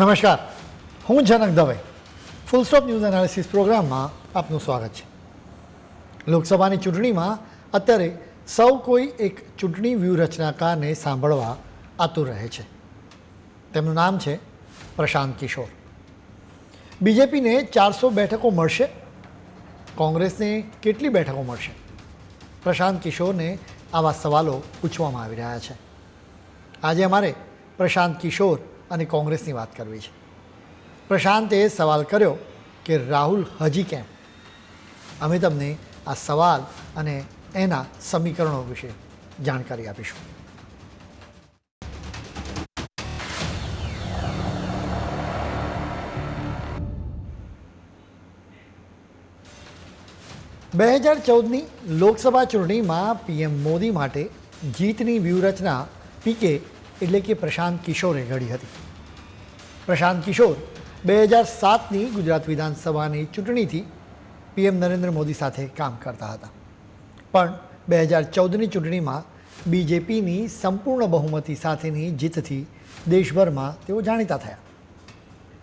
નમસ્કાર. હું Janak Dave. Full stop news analysis પ્રોગ્રામમાં આપનું સ્વાગત છે. લોકસભાની ચૂંટણીમાં અત્યારે સૌ કોઈ એક ચૂંટણી વ્યૂહરચનાકારને સાંભળવા આતુર રહે છે. તેમનું નામ છે પ્રશાંત કિશોર. બીજેપીને ચારસો બેઠકો મળશે. કોંગ્રેસને કેટલી બેઠકો મળશે? પ્રશાંત કિશોરને આવા સવાલો પૂછવામાં આવી રહ્યા છે. આજે અમારે પ્રશાંત કિશોર અને કોંગ્રેસની વાત કરવી છે. પ્રશાંતે સવાલ કર્યો કે રાહુલ હજી કેમ? અમે તમને આ સવાલ અને એના સમીકરણો વિશે જાણકારી આપીશું. બે હજાર ચૌદની લોકસભા ચૂંટણીમાં પીએમ મોદી માટે જીતની વ્યૂહરચના પીકે એટલે કે પ્રશાંત કિશોરે ઘડી હતી. પ્રશાંત કિશોર બે હજાર સાતની ગુજરાત વિધાનસભાની ચૂંટણીથી પીએમ નરેન્દ્ર મોદી સાથે કામ કરતા હતા. પણ બે હજાર ચૌદની ચૂંટણીમાં બીજેપીની સંપૂર્ણ બહુમતી સાથેની જીતથી દેશભરમાં તેઓ જાણીતા થયા.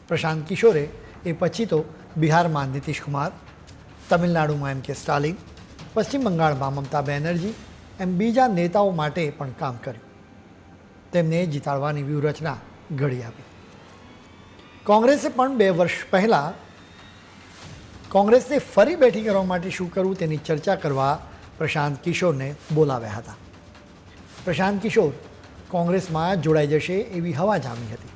પ્રશાંત કિશોરે એ પછી તો બિહારમાં નીતિશ કુમાર, તમિલનાડુમાં એમ કે સ્ટાલિન, પશ્ચિમ બંગાળમાં મમતા બેનર્જી એમ બીજા નેતાઓ માટે પણ કામ કર્યું. તેમને જીતાડવાની વ્યૂહરચના ઘડી આપી. કોંગ્રેસે પણ બે વર્ષ પહેલાં કોંગ્રેસને ફરી બેઠી કરવા માટે શું કરવું તેની ચર્ચા કરવા પ્રશાંત કિશોરને બોલાવ્યા હતા. પ્રશાંત કિશોર કોંગ્રેસમાં જોડાઈ જશે એવી હવા જામી હતી.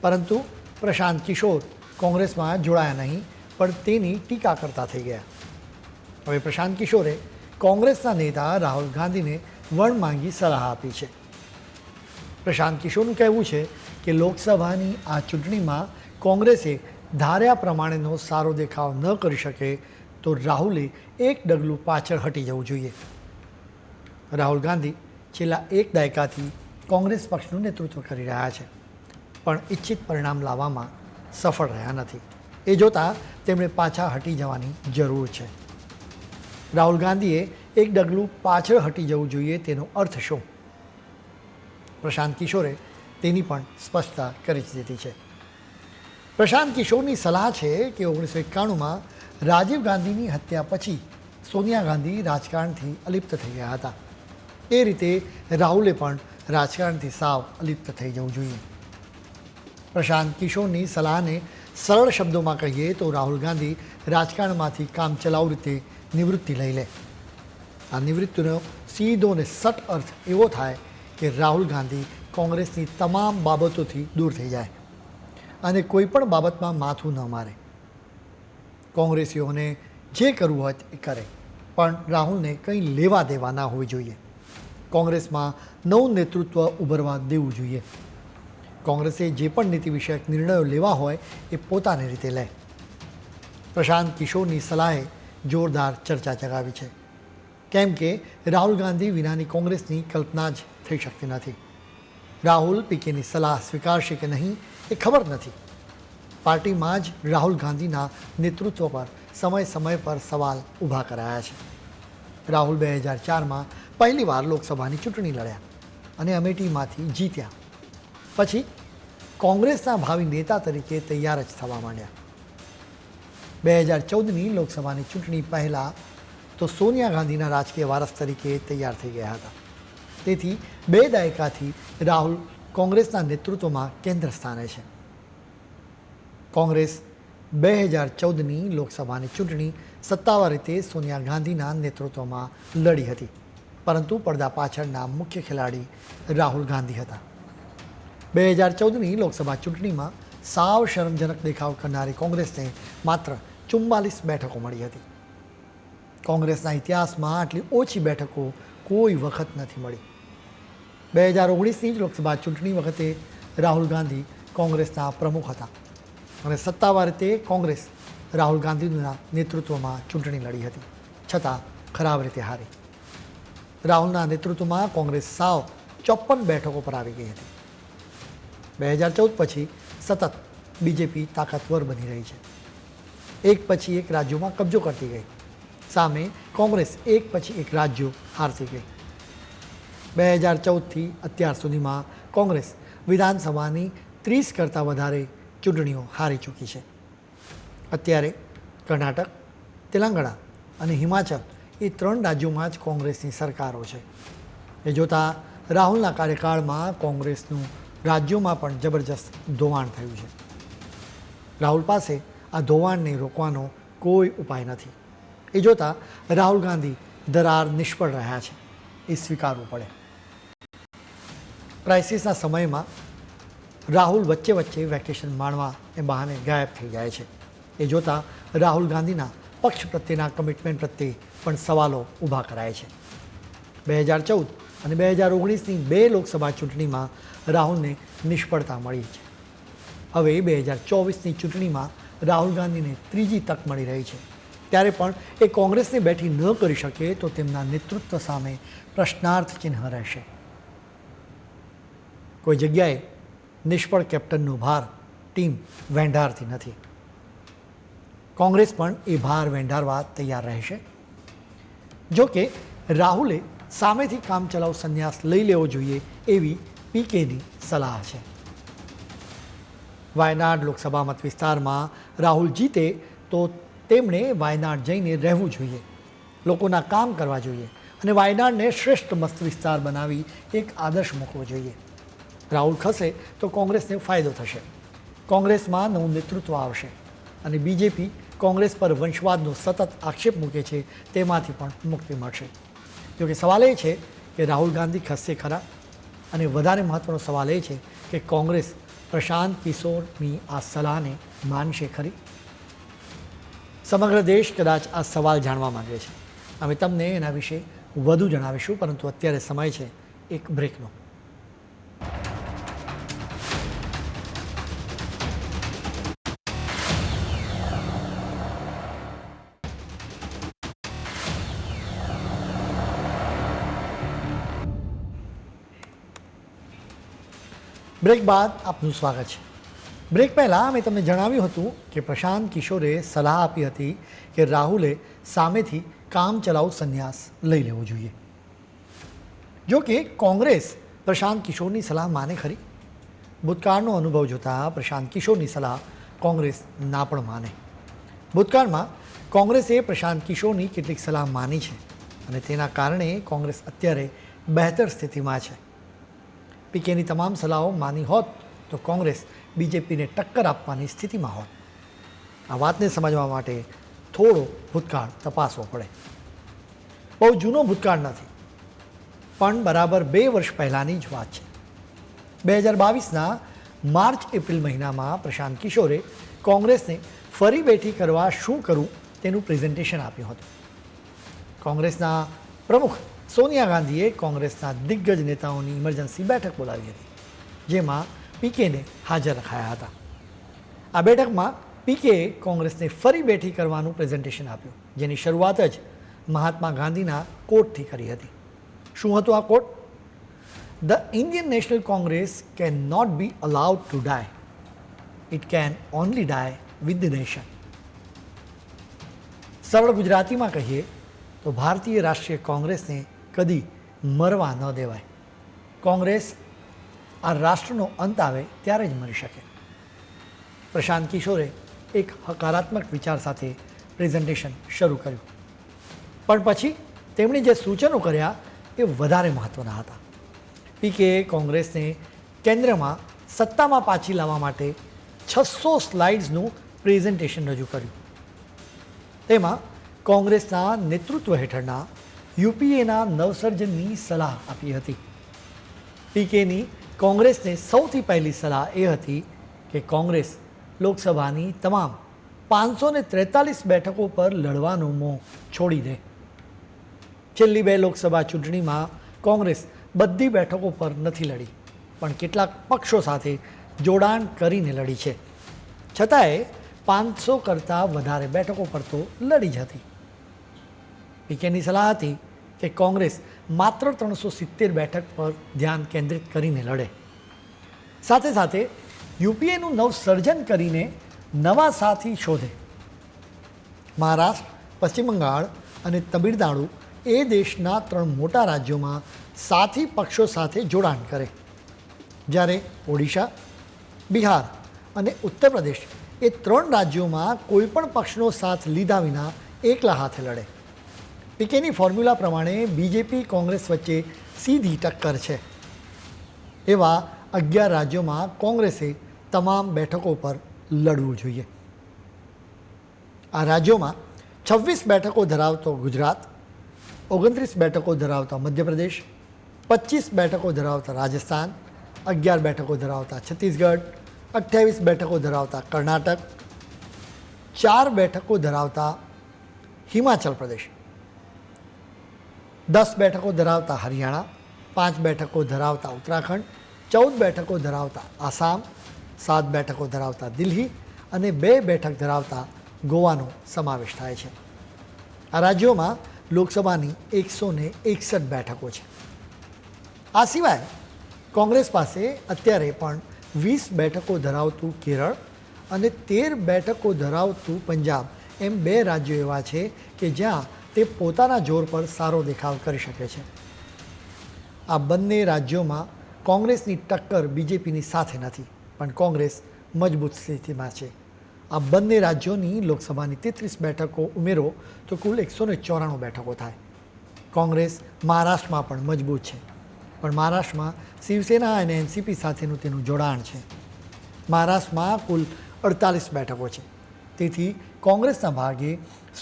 પરંતુ પ્રશાંત કિશોર કોંગ્રેસમાં જોડાયા નહીં, પણ તેની ટીકા કરતા થઈ ગયા. હવે પ્રશાંત કિશોરે કોંગ્રેસના નેતા રાહુલ ગાંધીને વણ માંગી સલાહ આપી છે. પ્રશાંત કિશોરનું કહેવું છે કે લોકસભાની આ ચૂંટણીમાં કોંગ્રેસે ધાર્યા પ્રમાણેનો સારો દેખાવ ન કરી શકે તો રાહુલે એક ડગલું પાછળ હટી જવું જોઈએ. રાહુલ ગાંધી છેલ્લા એક દાયકાથી કોંગ્રેસ પક્ષનું નેતૃત્વ કરી રહ્યા છે, પણ ઇચ્છિત પરિણામ લાવવામાં સફળ રહ્યા નથી. એ જોતાં તેમણે પાછા હટી જવાની જરૂર છે. રાહુલ ગાંધીએ એક ડગલું પાછળ હટી જવું જોઈએ તેનો અર્થ શું? પ્રશાંત કિશોરે તેની પણ સ્પષ્ટતા કરી દીધી છે. પ્રશાંત કિશોરની સલાહ છે કે ઓગણીસો એકાણુંમાં રાજીવ ગાંધીની હત્યા પછી સોનિયા ગાંધી રાજકારણથી અલિપ્ત થઈ ગયા હતા. એ રીતે રાહુલે પણ રાજકારણથી સાવ અલિપ્ત થઈ જવું જોઈએ. પ્રશાંત કિશોરની સલાહને સરળ શબ્દોમાં કહીએ તો રાહુલ ગાંધી રાજકારણમાંથી કામ ચલાવ રીતે નિવૃત્તિ લઈ લે. આ નિવૃત્તિનો સીધો અને સટ અર્થ એવો થાય કે રાહુલ ગાંધી કોંગ્રેસની તમામ બાબતોથી દૂર થઈ જાય અને કોઈ પણ બાબતમાં માથું ન મારે. કોંગ્રેસીઓને જે કરવું હોય એ કરે, પણ રાહુલને કંઈ લેવા દેવા ના હોવી જોઈએ. કોંગ્રેસમાં નવું નેતૃત્વ ઉભરવા દેવું જોઈએ. કોંગ્રેસે જે પણ નીતિ વિષયક નિર્ણયો લેવા હોય એ પોતાની રીતે લે. પ્રશાંત કિશોરની સલાહે જોરદાર ચર્ચા ચગાવી છે. કેમ કે રાહુલ ગાંધી વિનાની કોંગ્રેસની કલ્પના જ થઈ શકતી નથી. રાહુલ પીકેની સલાહ સ્વીકારશે કે નહીં એ ખબર નથી. પાર્ટીમાં જ રાહુલ ગાંધીના નેતૃત્વ પર સમય સમય પર સવાલ ઊભા કરાયા છે. રાહુલ બે હજાર ચારમાં પહેલીવાર લોકસભાની ચૂંટણી લડ્યા અને અમેઠીમાંથી જીત્યા. પછી કોંગ્રેસના ભાવિ નેતા તરીકે તૈયાર જ થવા માંડ્યા. બે હજાર ચૌદની લોકસભાની ચૂંટણી પહેલાં તો સોનિયા ગાંધીના રાજકીય વારસ તરીકે તૈયાર થઈ ગયા હતા. તેથી બે દાયકાથી રાહુલ કોંગ્રેસના નેતૃત્વમાં કેન્દ્ર સ્થાને છે. કોંગ્રેસ બે હજાર ચૌદની લોકસભાની ચૂંટણી સત્તાવાર રીતે સોનિયા ગાંધીના નેતૃત્વમાં લડી હતી, પરંતુ પડદા પાછળના મુખ્ય ખેલાડી રાહુલ ગાંધી હતા. બે હજાર ચૌદની લોકસભા ચૂંટણીમાં સાવ શરમજનક દેખાવ કરનારી કોંગ્રેસને માત્ર ચુમ્માલીસ બેઠકો મળી હતી. કોંગ્રેસના ઇતિહાસમાં આટલી ઓછી બેઠકો કોઈ વખત નથી મળી. બે હજાર ઓગણીસની જ લોકસભા ચૂંટણી વખતે રાહુલ ગાંધી કોંગ્રેસના પ્રમુખ હતા. અને સત્તાવાર રીતે કોંગ્રેસ રાહુલ ગાંધીના નેતૃત્વમાં ચૂંટણી લડી હતી, છતાં ખરાબ રીતે હારી. રાહુલના નેતૃત્વમાં કોંગ્રેસ સાવ ચોપન બેઠકો પર આવી ગઈ હતી. બે હજાર ચૌદ પછી સતત બીજેપી તાકાતવર બની રહી છે. એક પછી એક રાજ્યોમાં કબજો કરતી ગઈ. સામે કોંગ્રેસ એક પછી એક રાજ્યો હારતી ગઈ. બે હજાર ચૌદથી અત્યાર સુધીમાં કોંગ્રેસ વિધાનસભાની ત્રીસ કરતાં વધારે ચૂંટણીઓ હારી ચૂકી છે. અત્યારે કર્ણાટક, તેલંગાણા અને હિમાચલ એ ત્રણ રાજ્યોમાં જ કોંગ્રેસની સરકારો છે. એ જોતાં રાહુલના કાર્યકાળમાં કોંગ્રેસનું રાજ્યોમાં પણ જબરજસ્ત ધોવાણ થયું છે. રાહુલ પાસે આ ધોવાણને રોકવાનો કોઈ ઉપાય નથી. એ જોતાં રાહુલ ગાંધી દરાર નિષ્ફળ રહ્યા છે. એ સ્વીકારવું પડે. ક્રાઇસિસના સમયમાં રાહુલ વચ્ચે વચ્ચે વેકેશન માણવા એ બહાને ગાયબ થઈ જાય છે. એ જોતાં રાહુલ ગાંધીના પક્ષ પ્રત્યેના કમિટમેન્ટ પ્રત્યે પણ સવાલો ઊભા કરાય છે. બે હજાર ચૌદ અને બે હજાર ઓગણીસની બે લોકસભા ચૂંટણીમાં રાહુલને નિષ્ફળતા મળી છે. હવે બે હજાર ચોવીસની ચૂંટણીમાં રાહુલ ગાંધીને ત્રીજી તક મળી રહી છે. ત્યારે પણ એ કોંગ્રેસને બેઠી ન કરી શકે તો તેમના નેતૃત્વ સામે પ્રશ્નાર્થ ચિહ્ન રહેશે. કોઈ જગ્યાએ નિષ્ફળ કેપ્ટનનો ભાર ટીમ વેંઢારતી નથી. કોંગ્રેસ પણ એ ભાર વેંઢારવા તૈયાર રહેશે. જો કે રાહુલે સામેથી કામચલાઉ સંન્યાસ લઈ લેવો જોઈએ એવી પીકેની સલાહ છે. વાયનાડ લોકસભા મત વિસ્તારમાં રાહુલ જીતે તો તેમણે વાયનાડ જઈને રહેવું જોઈએ. લોકોના કામ કરવા જોઈએ અને વાયનાડને શ્રેષ્ઠ મત વિસ્તાર બનાવી એક આદર્શ મૂકવો જોઈએ. રાહુલ ખસે તો કોંગ્રેસને ફાયદો થશે. કોંગ્રેસમાં નવું નેતૃત્વ આવશે અને બીજેપી કોંગ્રેસ પર વંશવાદનો સતત આક્ષેપ મૂકે છે તેમાંથી પણ મુક્તિ મળશે. જોકે સવાલ એ છે કે રાહુલ ગાંધી ખસશે ખરા? અને વધારે મહત્ત્વનો સવાલ એ છે કે કોંગ્રેસ પ્રશાંત કિશોરની આ સલાહને માનશે ખરી? સમગ્ર દેશ કદાચ આ સવાલ જાણવા માંગે છે. અમે તમને એના વિશે વધુ જણાવીશું, પરંતુ અત્યારે સમય છે એક બ્રેકનો બ્રેક બાદ આપનું સ્વાગત છે. બ્રેક પહેલાં મેં તમને જણાવ્યું હતું કે પ્રશાંત કિશોરે સલાહ આપી હતી કે રાહુલે સામેથી કામ ચલાઉ સંન્યાસ લઈ લેવો જોઈએ. જો કે કોંગ્રેસ પ્રશાંત કિશોરની સલાહ માને ખરી? ભૂતકાળનો અનુભવ જોતાં પ્રશાંત કિશોરની સલાહ કોંગ્રેસ ના પણ માને. ભૂતકાળમાં કોંગ્રેસે પ્રશાંત કિશોરની કેટલીક સલાહ માની છે અને તેના કારણે કોંગ્રેસ અત્યારે બહેતર સ્થિતિમાં છે. પીકેની તમામ સલાહો માની હોત તો કોંગ્રેસ બીજેપીને ટક્કર આપવાની સ્થિતિમાં હોત. આ વાતને સમજવા માટે થોડો ભૂતકાળ તપાસવો પડે. બહુ જૂનો ભૂતકાળ નથી, પણ બરાબર બે વર્ષ પહેલાંની જ વાત છે. બે હજાર બાવીસના માર્ચ એપ્રિલ મહિનામાં પ્રશાંત કિશોરે કોંગ્રેસને ફરી બેઠી કરવા શું કરવું તેનું પ્રેઝન્ટેશન આપ્યું હતું. કોંગ્રેસના પ્રમુખ સોનિયા ગાંધીએ કોંગ્રેસના દિગ્ગજ નેતાઓની ઇમરજન્સી બેઠક બોલાવી હતી, જેમાં પીકેને હાજર રખાયા હતા. આ બેઠકમાં પીકેએ કોંગ્રેસને ફરી બેઠી કરવાનું પ્રેઝન્ટેશન આપ્યું, જેની શરૂઆત જ મહાત્મા ગાંધીના કોટથી કરી હતી. શું હતું આ quote? The Indian National Congress can not be allowed to die. It can only die with the nation. સરળ ગુજરાતીમાં કહીએ તો ભારતીય રાષ્ટ્રીય કોંગ્રેસને કદી મરવા ન દેવાય. કોંગ્રેસ આ રાષ્ટ્રનો અંત આવે ત્યારે જ મરી શકે. પ્રશાંત કિશોરે એક હકારાત્મક વિચાર સાથે પ્રેઝન્ટેશન શરૂ કર્યું. પણ પછી તેમણે જે સૂચનો કર્યા એ વધારે મહત્ત્વના હતા. પીકે કોંગ્રેસને કેન્દ્રમાં સત્તામાં પાછી લાવવા માટે છસો સ્લાઇડ્સનું પ્રેઝન્ટેશન રજૂ કર્યું. તેમાં કોંગ્રેસના નેતૃત્વ હેઠળના યુપીએના નવસર્જનની સલાહ આપી હતી. પીકેની કોંગ્રેસને સૌથી પહેલી સલાહ એ હતી કે કોંગ્રેસ લોકસભાની તમામ પાંચસો ને ત્રેતાલીસ બેઠકો પર લડવાનું મોં છોડી દે. છેલ્લી બે લોકસભા ચૂંટણીમાં કોંગ્રેસ બધી બેઠકો પર નથી લડી, પણ કેટલાક પક્ષો સાથે જોડાણ કરીને લડી છે. છતાંય પાંચસો કરતાં વધારે બેઠકો પર તો લડી જ હતી. પીકેની સલાહ હતી કે કોંગ્રેસ માત્ર ત્રણસો સિત્તેર બેઠક પર ધ્યાન કેન્દ્રિત કરીને લડે. સાથે સાથે યુપીએનું નવસર્જન કરીને નવા સાથી શોધે. મહારાષ્ટ્ર, પશ્ચિમ બંગાળ અને તમિળનાડુ એ દેશના ત્રણ મોટા રાજ્યોમાં સાથી પક્ષો સાથે જોડાણ કરે. જ્યારે ઓડિશા, બિહાર અને ઉત્તર પ્રદેશ એ ત્રણ રાજ્યોમાં કોઈપણ પક્ષનો સાથ લીધા વિના એકલા હાથે લડે. પીકેની ફોર્મ્યુલા પ્રમાણે બીજેપી કોંગ્રેસ વચ્ચે સીધી ટક્કર છે. એવા અગિયાર રાજ્યોમાં કોંગ્રેસે તમામ બેઠકો પર લડવું જોઈએ. આ રાજ્યોમાં છવ્વીસ બેઠકો ધરાવતો ગુજરાત, ઓગણત્રીસ બેઠકો ધરાવતા મધ્યપ્રદેશ, પચીસ બેઠકો ધરાવતા રાજસ્થાન, અગિયાર બેઠકો ધરાવતા છત્તીસગઢ, અઠ્યાવીસ બેઠકો ધરાવતા કર્ણાટક, ચાર બેઠકો ધરાવતા હિમાચલ પ્રદેશ. દસ બેઠકો ધરાવતા હરિયાણા, પાંચ બેઠકો ધરાવતા ઉત્તરાખંડ, ચૌદ બેઠકો ધરાવતા આસામ, સાત બેઠકો ધરાવતા દિલ્હી અને બે બેઠક ધરાવતા ગોવાનો સમાવેશ થાય છે. આ રાજ્યોમાં લોકસભાની એકસો ને એકસઠ બેઠકો છે. આ સિવાય કોંગ્રેસ પાસે અત્યારે પણ વીસ બેઠકો ધરાવતું કેરળ અને તેર બેઠકો ધરાવતું પંજાબ એમ બે રાજ્યો એવા છે કે જ્યાં તે પોતાના જોર પર સારો દેખાવ કરી શકે છે. આ બંને રાજ્યોમાં કોંગ્રેસની ટક્કર બીજેપીની સાથે નથી, પણ કોંગ્રેસ મજબૂત સ્થિતિમાં છે. આ બંને રાજ્યોની લોકસભાની તેત્રીસ બેઠકો ઉમેરો તો કુલ એકસો ને ચોરાણું બેઠકો થાય. કોંગ્રેસ મહારાષ્ટ્રમાં પણ મજબૂત છે, પણ મહારાષ્ટ્રમાં શિવસેના અને એનસીપી સાથેનું તેનું જોડાણ છે. મહારાષ્ટ્રમાં કુલ અડતાલીસ બેઠકો છે. તેથી કોંગ્રેસના ભાગે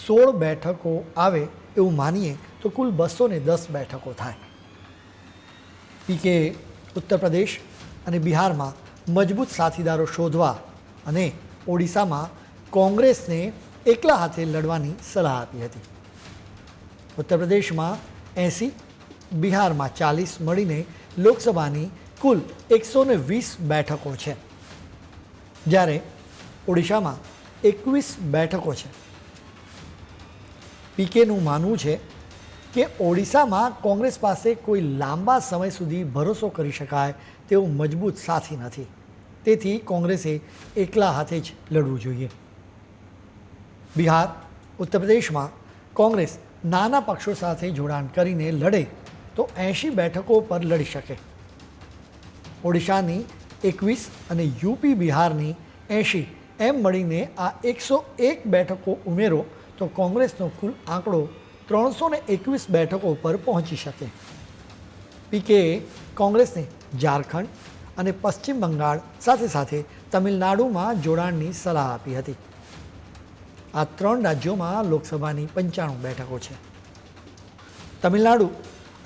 સોળ બેઠકો આવે એવું માનીએ તો કુલ બસો દસ બેઠકો થાય. પીકે ઉત્તર પ્રદેશ અને બિહારમાં મજબૂત સાથીદારો શોધવા અને ઓડિશામાં કોંગ્રેસને એકલા હાથે લડવાની સલાહ આપી હતી. ઉત્તર પ્રદેશમાં એંસી, બિહારમાં ચાલીસ મળીને લોકસભાની કુલ એકસો વીસ બેઠકો છે. જ્યારે ઓડિશામાં એકવીસ બેઠકો છે. પીકેનું માનવું છે કે ઓડિશામાં કોંગ્રેસ પાસે કોઈ લાંબા સમય સુધી ભરોસો કરી શકાય તેવું મજબૂત સાથી નથી. તેથી કોંગ્રેસે એકલા હાથે જ લડવું જોઈએ. બિહાર ઉત્તર પ્રદેશમાં કોંગ્રેસ નાના પક્ષો સાથે જોડાણ કરીને લડે તો એંશી બેઠકો પર લડી શકે. ઓડિશાની એકવીસ અને યુપી બિહારની એંશી એમ મળીને આ એકસો એક બેઠકો ઉમેરો તો કોંગ્રેસનો કુલ આંકડો ત્રણસો ને એકવીસ બેઠકો પર પહોંચી શકે. પીકેએ કોંગ્રેસને ઝારખંડ અને પશ્ચિમ બંગાળ સાથે સાથે તમિલનાડુમાં જોડાણની સલાહ આપી હતી. આ ત્રણ રાજ્યોમાં લોકસભાની પંચાણું બેઠકો છે. તમિલનાડુ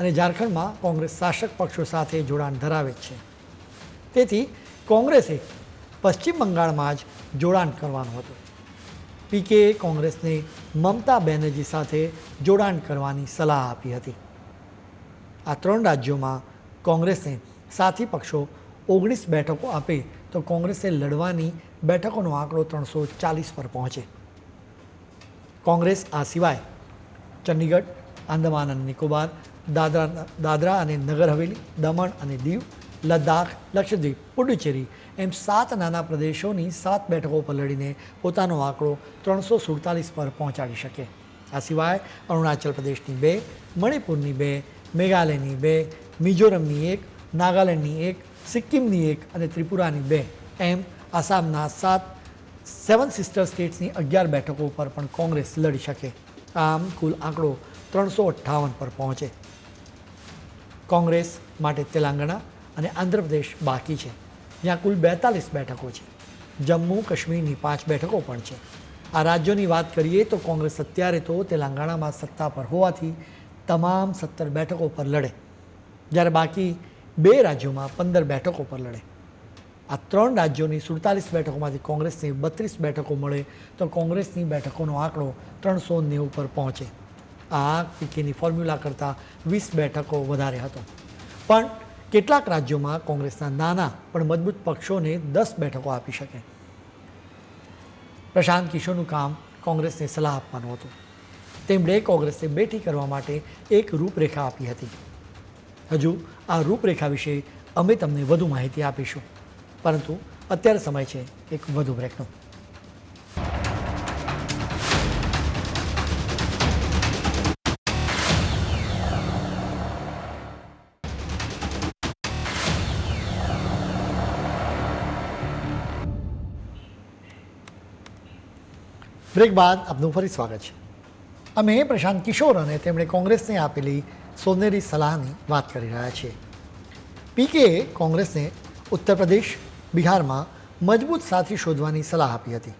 અને ઝારખંડમાં કોંગ્રેસ શાસક પક્ષો સાથે જોડાણ ધરાવે છે. તેથી કોંગ્રેસે પશ્ચિમ બંગાળમાં જ જોડાણ કરવાનું હતું. પીકેએ કોંગ્રેસને મમતા બેનર્જી સાથે જોડાણ કરવાની સલાહ આપી હતી. આ ત્રણ રાજ્યોમાં કોંગ્રેસને સાથી પક્ષો ઓગણીસ બેઠકો આપે તો કોંગ્રેસે લડવાની બેઠકોનો આંકડો ત્રણસો ચાલીસ પર પહોંચે. કોંગ્રેસ આ સિવાય ચંડીગઢ આંદમાન અને નિકોબાર, દાદરા દાદરા અને નગર હવેલી, દમણ અને દીવ લદ્દાખ, લક્ષદ્વીપ, પુડુચેરી એમ સાત નાના પ્રદેશોની સાત બેઠકો પર લડીને પોતાનો આંકડો ત્રણસો સુડતાલીસ પર પહોંચાડી શકે. આ સિવાય અરુણાચલ પ્રદેશની બે, મણિપુરની બે, મેઘાલયની બે, મિઝોરમની એક, નાગાલેન્ડની એક, સિક્કિમની એક અને ત્રિપુરાની બે એમ આસામના સાત, સેવન સિસ્ટર સ્ટેટ્સની અગિયાર બેઠકો પર પણ કોંગ્રેસ લડી શકે. આમ કુલ આંકડો ત્રણસો અઠ્ઠાવન પર પહોંચે. કોંગ્રેસ માટે તેલંગાણા અને આંધ્રપ્રદેશ બાકી છે. જ્યાં કુલ બેતાલીસ બેઠકો છે. જમ્મુ, કાશ્મીરની પાંચ બેઠકો પણ છે. આ રાજ્યોની વાત કરીએ તો કોંગ્રેસ અત્યારે તો તેલંગાણામાં સત્તા પર હોવાથી તમામ સત્તર બેઠકો પર લડે. જ્યારે બાકી બે રાજ્યોમાં પંદર બેઠકો પર લડે. આ ત્રણ રાજ્યોની સુડતાલીસ બેઠકોમાંથી કોંગ્રેસની બત્રીસ બેઠકો મળે તો કોંગ્રેસની બેઠકોનો આંકડો ત્રણસો નેવું પર પહોંચે. આ પીકેની ફોર્મ્યુલા કરતાં વીસ બેઠકો વધારે હતો. પણ કેટલાક રાજ્યોમાં કોંગ્રેસના નાના પણ મજબૂત પક્ષોને દસ બેઠકો આપી શકે. પ્રશાંત કિશોરનું કામ કોંગ્રેસને સલાહ આપવાનું હતું. તેમણે કોંગ્રેસને બેઠી કરવા માટે એક રૂપરેખા આપી હતી. હજુ આ રૂપરેખા વિશે અમે તમને વધુ માહિતી આપીશું. પરંતુ અત્યારે સમય છે એક વધુ બ્રેકનો બ્રેક બાદ આપનું ફરી સ્વાગત છે. અમે પ્રશાંત કિશોર અને તેમણે કોંગ્રેસને આપેલી સોનેરી સલાહની વાત કરી રહ્યા છીએ. પીકેએ કોંગ્રેસને ઉત્તર પ્રદેશ, બિહારમાં મજબૂત સાથી શોધવાની સલાહ આપી હતી.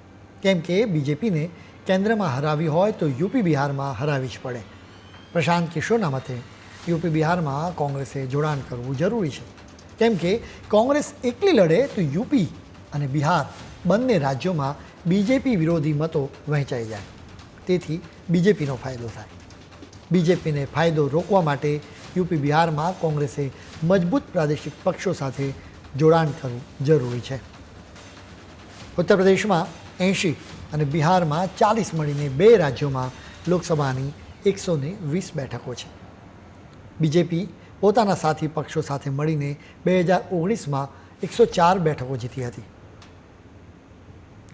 કેમ કે બીજેપીને કેન્દ્રમાં હરાવી હોય તો યુપી બિહારમાં હરાવી જ પડે. પ્રશાંત કિશોરના મતે યુપી બિહારમાં કોંગ્રેસે જોડાણ કરવું જરૂરી છે. કેમ કે કોંગ્રેસ એકલી લડે તો યુપી અને બિહાર બંને રાજ્યોમાં બીજેપી વિરોધી મતો વહેંચાઈ જાય. તેથી બીજેપીનો ફાયદો થાય. બીજેપીને ફાયદો રોકવા માટે યુપી બિહારમાં કોંગ્રેસે મજબૂત પ્રાદેશિક પક્ષો સાથે જોડાણ કરવું જરૂરી છે. ઉત્તર પ્રદેશમાં એંશી અને બિહારમાં ચાલીસ મળીને બે રાજ્યોમાં લોકસભાની એકસો ને વીસ બેઠકો છે. બીજેપી પોતાના સાથી પક્ષો સાથે મળીને બે હજાર ઓગણીસમાં એકસો ચાર બેઠકો જીતી હતી.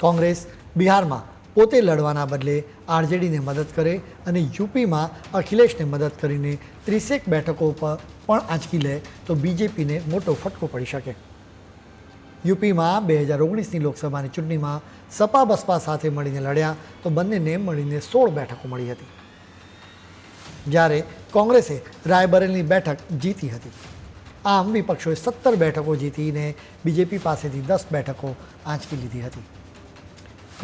કોંગ્રેસ બિહારમાં પોતે લડવાના બદલે આરજેડીને મદદ કરે અને યુપીમાં અખિલેશને મદદ કરીને ત્રીસેક બેઠકો પર પણ આંચકી લે તો બીજેપીને મોટો ફટકો પડી શકે. યુપીમાં બે હજાર ઓગણીસની લોકસભાની ચૂંટણીમાં સપા બસપા સાથે મળીને લડ્યા તો બંનેને મળીને સોળ બેઠકો મળી હતી. જ્યારે કોંગ્રેસે રાયબરેલીની બેઠક જીતી હતી. આમ વિપક્ષોએ સત્તર બેઠકો જીતીને બીજેપી પાસેથી દસ બેઠકો આંચકી લીધી હતી.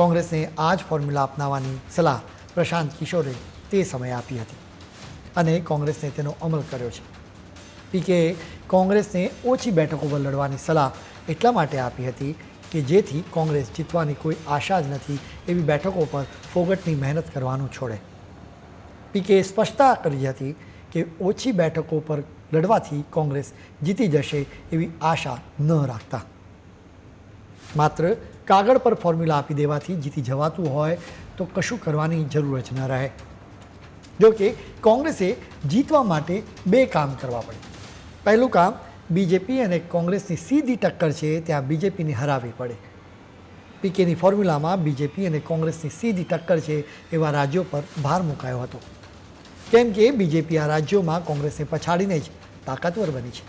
કોંગ્રેસને આ જ ફોર્મ્યુલા અપનાવવાની સલાહ પ્રશાંત કિશોરે તે સમયે આપી હતી અને કોંગ્રેસને તેનો અમલ કર્યો છે. પીકેએ કોંગ્રેસને ઓછી બેઠકો પર લડવાની સલાહ એટલા માટે આપી હતી કે જેથી કોંગ્રેસ જીતવાની કોઈ આશા જ નથી એવી બેઠકો પર ફોગટની મહેનત કરવાનું છોડે. પીકેએ સ્પષ્ટતા કરી હતી કે ઓછી બેઠકો પર લડવાથી કોંગ્રેસ જીતી જશે એવી આશા ન રાખતા. માત્ર કાગળ પર ફોર્મ્યુલા આપી દેવાથી જીતી જવાતું હોય તો કશું કરવાની જરૂર જ ન રહે. જો કે કોંગ્રેસે જીતવા માટે બે કામ કરવા પડે. પહેલું કામ, બીજેપી અને કોંગ્રેસની સીધી ટક્કર છે ત્યાં બીજેપીને હરાવી પડે. પીકેની ફોર્મ્યુલામાં બીજેપી અને કોંગ્રેસની સીધી ટક્કર છે એવા રાજ્યો પર ભાર મુકાયો હતો. કેમ કે બીજેપી આ રાજ્યોમાં કોંગ્રેસને પછાડીને જ તાકાતવર બની છે.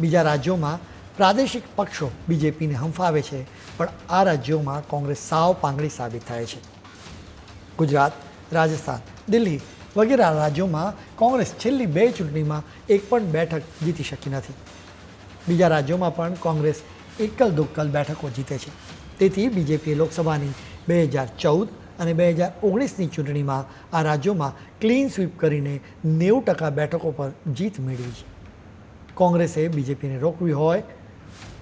બીજા રાજ્યોમાં પ્રાદેશિક પક્ષો બીજેપીને હંફાવે છે, પણ આ રાજ્યોમાં કોંગ્રેસ સાવ પાંગળી સાબિત થાય છે. ગુજરાત, રાજસ્થાન, દિલ્હી વગેરે રાજ્યોમાં કોંગ્રેસ છેલ્લી બે ચૂંટણીમાં એક પણ બેઠક જીતી શકી નથી. બીજા રાજ્યોમાં પણ કોંગ્રેસ એકલ દુક્કલ બેઠકો જીતે છે. તેથી બીજેપીએ લોકસભાની બે હજાર ચૌદ અને બે હજાર ઓગણીસની ચૂંટણીમાં આ રાજ્યોમાં ક્લીન સ્વીપ કરીને નેવું ટકા બેઠકો પર જીત મેળવી છે. કોંગ્રેસે બીજેપીને રોકવી હોય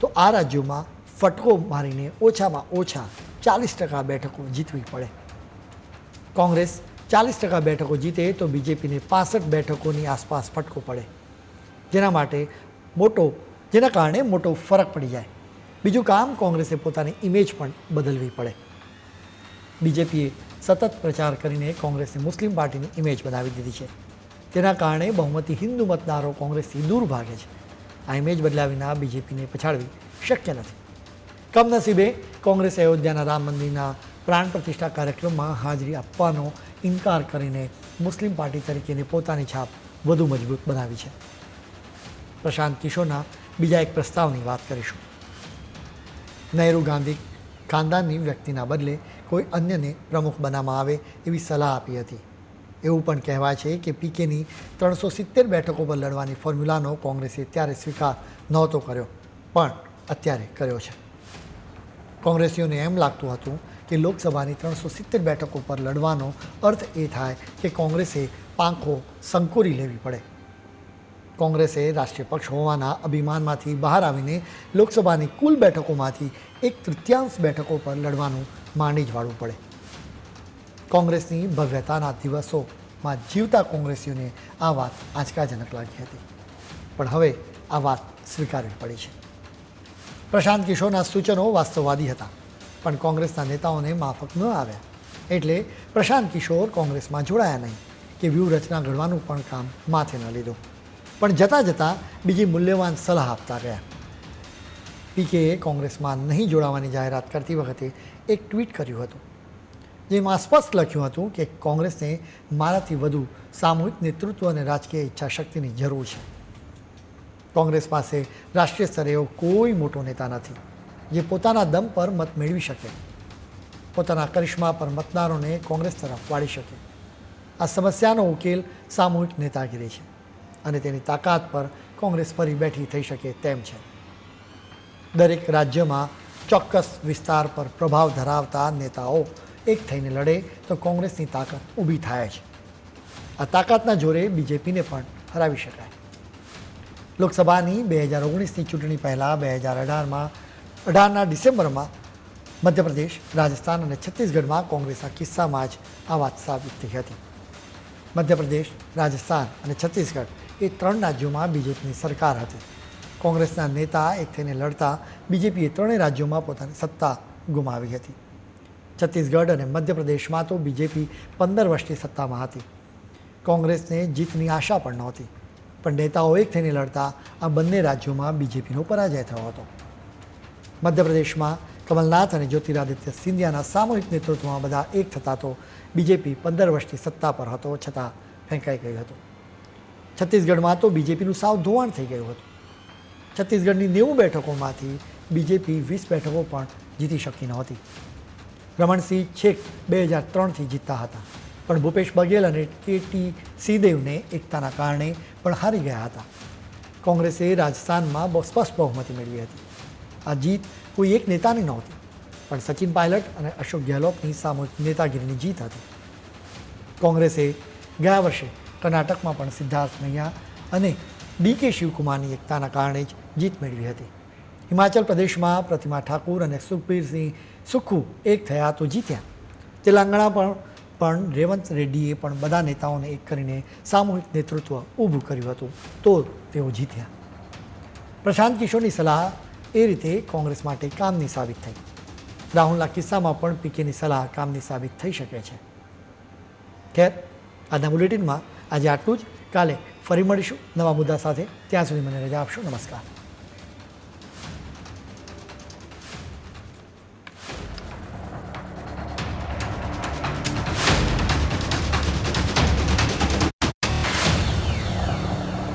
તો આ રાજ્યોમાં ફટકો મારીને ઓછામાં ઓછા ચાલીસ ટકા બેઠકો જીતવી પડે. કોંગ્રેસ ચાલીસ ટકા બેઠકો જીતે તો બીજેપીને પાસઠ બેઠકોની આસપાસ ફટકો પડે. જેના માટે મોટો, જેના કારણે મોટો ફરક પડી જાય. બીજું કામ કોંગ્રેસે પોતાની ઇમેજ પણ બદલવી પડે. બીજેપીએ સતત પ્રચાર કરીને કોંગ્રેસને મુસ્લિમ પાર્ટીની ઇમેજ બનાવી દીધી છે. તેના કારણે બહુમતી હિન્દુ મતદારો કોંગ્રેસથી દૂર ભાગે છે. આ ઇમેજ બદલાવીને આ બીજેપીને પછાડવી શક્ય નથી. કમનસીબે કોંગ્રેસ અયોધ્યાના રામ મંદિરના પ્રાણ પ્રતિષ્ઠા કાર્યક્રમમાં હાજરી આપવાનો ઇનકાર કરીને મુસ્લિમ પાર્ટી તરીકેની પોતાની છાપ વધુ મજબૂત બનાવી છે. પ્રશાંત કિશોરના બીજા એક પ્રસ્તાવની વાત કરીશું. નહેરુ ગાંધી ખાનદાનની વ્યક્તિના બદલે કોઈ અન્યને પ્રમુખ બનાવવામાં આવે એવી સલાહ આપી હતી. એવું પણ કહેવાય છે કે પીકેની ત્રણસો સિત્તેર બેઠકો પર લડવાની ફોર્મ્યુલાનો કોંગ્રેસે ત્યારે સ્વીકાર નહોતો કર્યો, પણ અત્યારે કર્યો છે. કોંગ્રેસીઓને એમ લાગતું હતું કે લોકસભાની ત્રણસો સિત્તેર બેઠકો પર લડવાનો અર્થ એ થાય કે કોંગ્રેસે પાંખો સંકોરી લેવી પડે. કોંગ્રેસે રાષ્ટ્રીય પક્ષ હોવાના અભિમાનમાંથી બહાર આવીને લોકસભાની કુલ બેઠકોમાંથી એક તૃતીયાંશ બેઠકો પર લડવાનું માંડી જ વાળવું પડે. કોંગ્રેસની ભવ્યતાના દિવસોમાં જીવતા કોંગ્રેસીઓને આ વાત આંચકાજનક લાગી હતી. પણ હવે આ વાત સ્વીકારવી પડી છે. પ્રશાંત કિશોરના સૂચનો વાસ્તવવાદી હતા, પણ કોંગ્રેસના નેતાઓને માફક ન આવ્યા. એટલે પ્રશાંત કિશોર કોંગ્રેસમાં જોડાયા નહીં કે વ્યૂહરચના ઘડવાનું પણ કામ માથે ન લીધું. પણ જતાં જતાં બીજી મૂલ્યવાન સલાહ આપતા ગયા. પીકેએ કોંગ્રેસમાં નહીં જોડાવાની જાહેરાત કરતી વખતે એક ટ્વીટ કર્યું હતું. જેમાં સ્પષ્ટ લખ્યું હતું કે કોંગ્રેસને મારાથી વધુ સામૂહિક નેતૃત્વ અને રાજકીય ઈચ્છાશક્તિની જરૂર છે. કોંગ્રેસ પાસે રાષ્ટ્રીય સ્તરે એવો કોઈ મોટો નેતા નથી, જે પોતાના દમ પર મત મેળવી શકે, પોતાના કરિશ્મા પર મતદારોને કોંગ્રેસ તરફ વાળી શકે. આ સમસ્યાનો ઉકેલ સામૂહિક નેતાગીરી છે અને તેની તાકાત પર કોંગ્રેસ ફરી બેઠી થઈ શકે તેમ છે. દરેક રાજ્યમાં ચોક્કસ વિસ્તાર પર પ્રભાવ ધરાવતા નેતાઓ એક થઈને લડે, તો કોંગ્રેસની તાકાત ઊભી થાય છે આ તાકાતના જોરે બીજેપીને પણ હરાવી શકાય. લોકસભાની બે હજાર ઓગણીસની ચૂંટણી પહેલાં બે હજાર અઢારમાં, અઢારના ડિસેમ્બરમાં મધ્યપ્રદેશ, રાજસ્થાન અને છત્તીસગઢમાં કોંગ્રેસના કિસ્સામાં જ આ વાત સાબિત થઈ હતી. મધ્યપ્રદેશ, રાજસ્થાન અને છત્તીસગઢ એ ત્રણ રાજ્યોમાં બીજેપીની સરકાર હતી. કોંગ્રેસના નેતા એક થઈને લડતા બીજેપીએ ત્રણેય રાજ્યોમાં પોતાની સત્તા ગુમાવી હતી. છત્તીસગઢ અને મધ્યપ્રદેશમાં તો બીજેપી પંદર વર્ષથી સત્તામાં હતી. કોંગ્રેસને જીતની આશા પણ નહોતી. પણ નેતાઓ એક થઈને લડતા આ બંને રાજ્યોમાં બીજેપીનો પરાજય થયો હતો. મધ્યપ્રદેશમાં કમલનાથ અને જ્યોતિરાદિત્ય સિંધિયાના સામૂહિક નેતૃત્વમાં બધા એક થતા તો બીજેપી પંદર વર્ષથી સત્તા પર હતો છતાં ફેંકાઈ ગયું હતું. છત્તીસગઢમાં તો બીજેપીનું સાવ ધોવાણ થઈ ગયું હતું. છત્તીસગઢની નેવું બેઠકોમાંથી બીજેપી વીસ બેઠકો પણ જીતી શકી નહોતી. રમણસિંહ છેક બે હજાર ત્રણથી જીતતા હતા. પણ ભૂપેશ બઘેલ અને કે ટી સિંહદેવને એકતાના કારણે પણ હારી ગયા હતા. કોંગ્રેસે રાજસ્થાનમાં બહુ સ્પષ્ટ બહુમતી મેળવી હતી. આ જીત કોઈ એક નેતાની નહોતી, પણ સચિન પાયલટ અને અશોક ગેહલોતની સામૂહિક નેતાગીરીની જીત હતી. કોંગ્રેસે ગયા વર્ષે કર્ણાટકમાં પણ સિદ્ધાર્થ મૈયા અને ડી કે શિવકુમારની એકતાના કારણે જ જીત મેળવી હતી. હિમાચલ પ્રદેશમાં પ્રતિમા ઠાકુર અને સુખબીરસિંહ સુખુ એક થયા તો જીત્યા. તેલંગણા પણ પણ રેવંત રેડ્ડીએ પણ બધા નેતાઓને એક કરીને સામૂહિક નેતૃત્વ ઊભું કર્યું હતું. તો તેઓ જીત્યા. પ્રશાંત કિશોરની સલાહ એ રીતે કોંગ્રેસ માટે કામની સાબિત થઈ. રાહુલના કિસ્સામાં પણ પીકેની સલાહ કામની સાબિત થઈ શકે છે. ખેર, આજના બુલેટિનમાં આજે આટલું જ. કાલે ફરી મળીશું નવા મુદ્દા સાથે. ત્યાં સુધી મને રજા આપશો. નમસ્કાર.